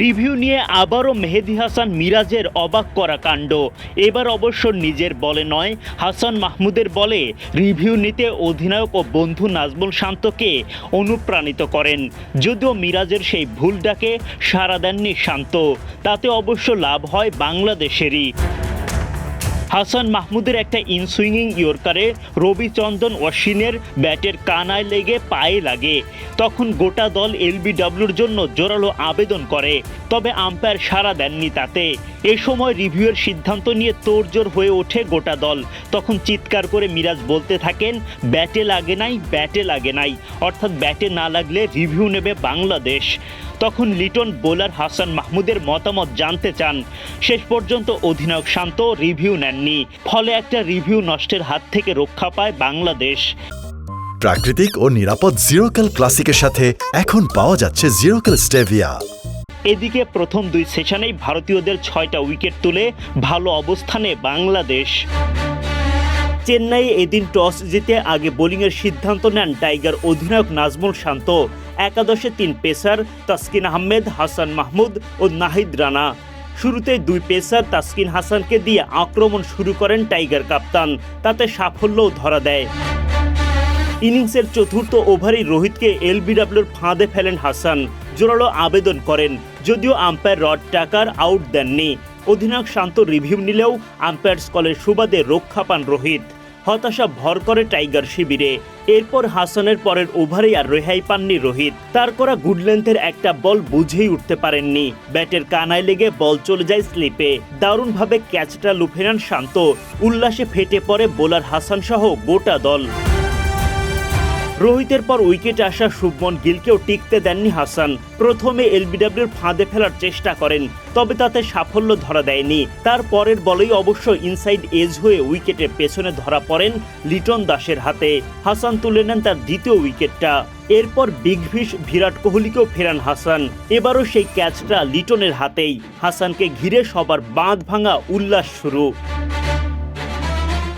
Review নিয়ে আবারও মেহেদি হাসান মিরাজের অবাক করা কাণ্ড। এবার অবশ্য নিজের বলে নয়, হাসান মাহমুদের বলে রিভিউ নিতে অধিনায়ক ও বন্ধু নাজমুল শান্তকে অনুপ্রাণিত করেন। যদিও মিরাজের সেই ভুলটাকে সাড়া দেননি শান্ত, তাতে অবশ্য লাভ হয় বাংলাদেশেরই। হাসান মাহমুদের একটা ইনসুইংিং ইয়র্কারে রবিচন্দন অশ্বিনের ব্যাটের কানায় লেগে পায়ে লাগে। তখন গোটা দল এলবিডব্লিউর জন্য জোরালো আবেদন করে, তবে আম্পায়ার সাড়া দেননি তাতে। এ সময় রিভিউয়ের সিদ্ধান্ত নিয়ে তোড়জোড় হয়ে ওঠে গোটা দল। তখন চিৎকার করে মিরাজ বলতে থাকেন, ব্যাটে লাগে নাই, ব্যাটে লাগে নাই। অর্থাৎ ব্যাটে না লাগলে রিভিউ নেবে বাংলাদেশ। তখন লিটন বোলার হাসান মাহমুদের মতামত জানতে চান। শেষ পর্যন্ত অধিনায়ক শান্ত রিভিউ নেননি ফলে একটা রিভিউ নষ্টের হাত থেকে রক্ষা পায় বাংলাদেশ। প্রাকৃতিক ও নিরাপদ জিরোকাল ক্লাসিকের সাথে এখন পাওয়া যাচ্ছে জিরোকাল স্টেভিয়া এদিকে প্রথম দুই সেশনেই ভারতীয়দের ছয়টা উইকেট তুলে ভালো অবস্থানে বাংলাদেশ। চেন্নাই এদিন টস জিতে আগে বোলিংয়ের সিদ্ধান্ত নেন টাইগার অধিনায়ক নাজমুল শান্ত। একাদশে তিন পেসার তাসকিন আহমেদ হাসান মাহমুদ ও নাহিদ রানা। শুরুতে দুই পেসার তাসকিন হাসানকে দিয়ে আক্রমণ শুরু করেন টাইগার কাপ্তান। তাতে সাফল্যও ধরা দেয়। ইনিংসের চতুর্থ ওভারেই রোহিতকে এলবিডাব্লিউর ফাঁদে ফেলেন হাসান। জোরালো আবেদন করেন, যদিও আম্পায়ার রড টাকার আউট দেননি। অধিনায়ক শান্ত রিভিউ নিলেও আম্পায়ার স্কলের সুবাদে রক্ষা পান রোহিত। হতাশা ভর করে টাইগার শিবিরে। এরপর হাসানের পরের ওভারেই আর রেহাই পাননি রোহিত। তার করা গুড লেন্থের একটা বল বুঝেই উঠতে পারেননি। ব্যাটের কানায় লেগে বল চলে যায় স্লিপে। দারুণভাবে ক্যাচটা লুফে নেন শান্ত। উল্লাসে ফেটে পড়ে বোলার হাসান সহ গোটা দল। রোহিতের পর উইকেটে আসা শুভমন গিলকেও টিকতে দেননি হাসান। প্রথমে এলবিডব্লিউর ফাঁদে ফেলার চেষ্টা করেন, তবে তাতে সাফল্য ধরা দেয়নি। তার পরের বলেই অবশ্য ইনসাইড এজ হয়ে উইকেটের পেছনে ধরা পড়েন লিটন দাসের হাতে। হাসান তুলে নেন তার দ্বিতীয় উইকেটটা। এরপর বিগ ফিশ বিরাট কোহলিকেও ফেরান হাসান। এবারও সেই ক্যাচটা লিটনের হাতেই। হাসানকে ঘিরে সবার বাঁধ ভাঙা উল্লাস শুরু।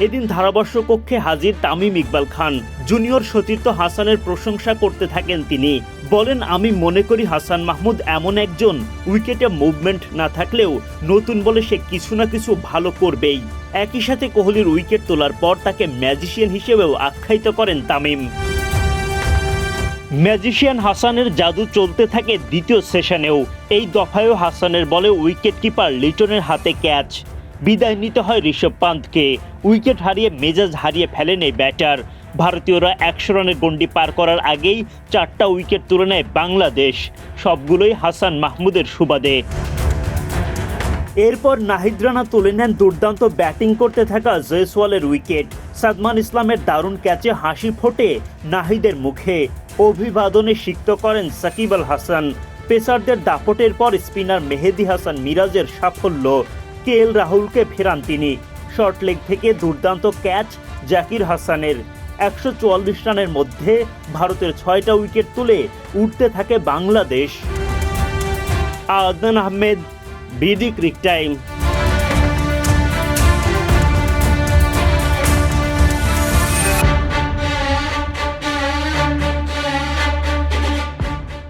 এদিন ধারাবর্ষ কক্ষে হাজির তামিম ইকবাল খান। জুনিয়র সতীর্থ হাসানের প্রশংসা করতে থাকেন তিনি। বলেন, আমি মনে করি হাসান মাহমুদ এমন একজন উইকেটে মুভমেন্ট না থাকলেও নতুন বলে সে কিছু না কিছু ভালো করবেই। একই সাথে কোহলির উইকেট তোলার পর তাকে ম্যাজিশিয়ান হিসেবেও আখ্যায়িত করেন তামিম। ম্যাজিশিয়ান হাসানের জাদু চলতে থাকে দ্বিতীয় সেশনেও। এই দফায়ও হাসানের বলে উইকেট কিপার লিটনের হাতে ক্যাচ। বিদায় নিতে হয় ঋষভ পান্তকে। উইকেট হারিয়ে মেজাজ হারিয়ে ফেলেন এই ব্যাটার। ভারতীয়রা একশো রানের গন্ডি পার করার আগেই চারটা উইকেট তুলে নেয় বাংলাদেশ। সবগুলোই হাসান মাহমুদের সুবাদে। এরপর নাহিদ রানা তুলে নেন দুর্দান্ত ব্যাটিং করতে থাকা জয়সওয়ালের উইকেট। সাদমান ইসলামের দারুণ ক্যাচে হাসি ফোটে নাহিদের মুখে। অভিবাদনে সিক্ত করেন সাকিব আল হাসান। পেসারদের দাপটের পর স্পিনার মেহেদি হাসান মিরাজের সাফল্য কে এল রাহুলকে ফেরান তিনি। শর্ট লেগ থেকে দুর্দান্ত ক্যাচ জাকির হাসানের। একশো চুয়াল্লিশ রানের মধ্যে ভারতের ছয়টা উইকেট তুলে উঠতে থাকে Bangladesh. Adnan Ahmed, BD cric time.